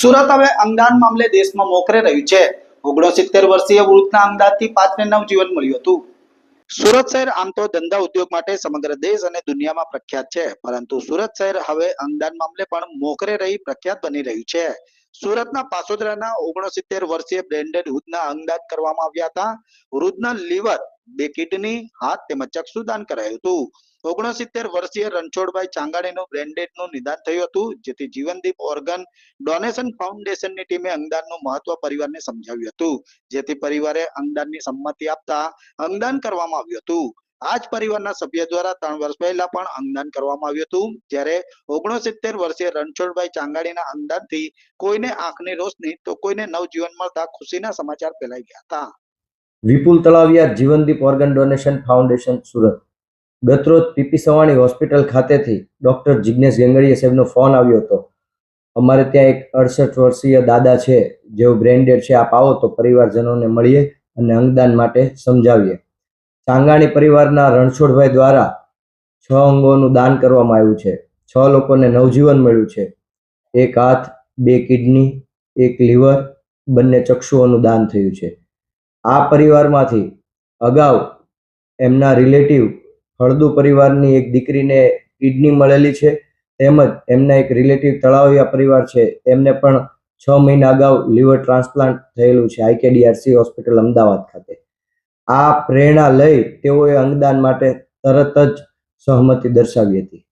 સુરત હવે અંગદાન મામલે દેશમાં મોકરે રહ્યું છે. ઓગણસિત્તેર વર્ષીય વૃદ્ધના અંગદાનથી પાત્રને નવજીવન મળ્યું હતું. સુરત શહેર આમ તો ધંધા ઉદ્યોગ માટે સમગ્ર દેશ અને દુનિયામાં પ્રખ્યાત છે, પરંતુ સુરત શહેર હવે અંગદાન મામલે પણ મોખરે રહી પ્રખ્યાત બની રહ્યું છે. સુરતના પાસોદરાના ઓગણસિત્તેર વર્ષીય બ્રેન્ડેડ વૃદ્ધના અંગદાન કરવામાં આવ્યા હતા. વૃદ્ધના લીવર, બે કિડની, હાથ તેમજ ચક્ષુદાન કરાયું હતું. ઓગણસિત્તેર વર્ષીય રણછોડભાઈ ચાંગાણીનું બ્રેન્ડેડનું નિદાન થયું હતું, જેથી જીવનદીપ ઓર્ગન ડોનેશન ફાઉન્ડેશનની ટીમે અંગદાનનું મહત્વ પરિવારને સમજાવ્યું હતું. જેથી પરિવારે અંગદાનની સંમતિ આપતા અંગદાન કરવામાં આવ્યું હતું. આ જ પરિવારના સભ્ય દ્વારા ત્રણ વર્ષ પહેલા પણ અંગદાન કરવામાં આવ્યું હતું. જ્યારે ઓગણસિત્તેર વર્ષીય રણછોડભાઈ ચાંગાણીના અંગદાનથી કોઈને આંખની રોશની તો કોઈને નવજીવન મળતા ખુશીના સમાચાર ફેલાઈ ગયા હતા. Vipul Talaviya Jivandeep organ donation foundation, Surat. ગતરોજ પીપી સવાણી હોસ્પિટલ ખાતેથી ડોક્ટર જિજ્ઞેશ ગંગડીયા સાહેબનો ફોન આવ્યો હતો. અમારે ત્યાં એક અડસઠ વર્ષીય દાદા છે, જેઓ બ્રેન્ડેડ છે, આપ આવો તો પરિવારજનોને મળીએ અને અંગદાન માટે સમજાવીએ. ચાંગાણી પરિવારના રણછોડભાઈ દ્વારા છ અંગોનું દાન કરવામાં આવ્યું છે. છ લોકોને નવજીવન મળ્યું છે. એક હાથ, બે કિડની, એક લીવર, બંને ચક્ષુઓનું દાન થયું છે. આ પરિવારમાંથી અગાઉ એમના રિલેટિવ હળદુ પરિવારની એક દીકરીને કિડની મળેલી છે. તેમજ એમના એક રિલેટિવ તળાવિયા પરિવાર છે. એમને પણ છ મહિના અગાઉ લીવર ટ્રાન્સપ્લાન્ટ થયેલું છે. આઈકેડીઆરસી હોસ્પિટલ અમદાવાદ ખાતે. આ પ્રેરણા લઈ તેઓએ અંગદાન માટે તરત જ સહમતિ દર્શાવી હતી.